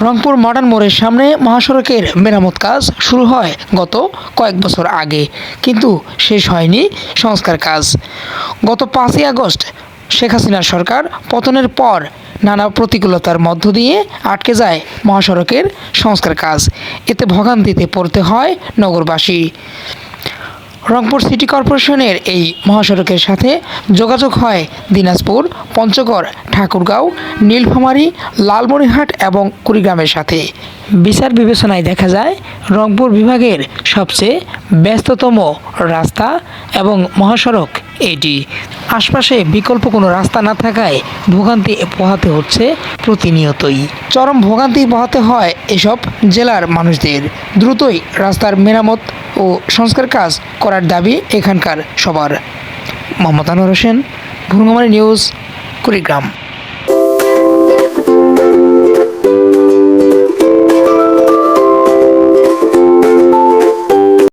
Rangpur modern মোড়ের সামনে মহাসড়কের মেরামত কাজ শুরু হয় গত কয়েক বছর আগে। কিন্তু শেষ হয়নি সংস্কার কাজ। গত পাঁচই আগস্ট শেখ হাসিনার সরকার পতনের পর নানা প্রতিকূলতার মধ্য দিয়ে আটকে যায় মহাসড়কের সংস্কার কাজ। এতে ভোগান্তিতে পড়তে হয় নগরবাসী। রংপুর সিটি কর্পোরেশনের এই মহাসড়কের সাথে যোগাযোগ হয় দিনাজপুর, পঞ্চগড়, ঠাকুরগাঁও, নীলফামারী, লালমনিরহাট এবং কুড়িগ্রামের সাথে। বিচার বিবেচনায় দেখা যায়, রংপুর বিভাগের সবচেয়ে ব্যস্ততম রাস্তা এবং মহাসড়ক এটি। আশপাশে বিকল্প কোনো রাস্তা না থাকায় ভোগান্তি পোহাতে হচ্ছে প্রতিনিয়তই। চরম ভোগান্তি পোহাতে হয় এসব জেলার মানুষদের। দ্রুতই রাস্তার মেরামত ও সংস্কার কাজ করার দাবি এখানকার সবার। মোহাম্মদ আনোয়ার হোসেন, ভুরঙ্গমারি নিউজ, কুড়িগ্রাম।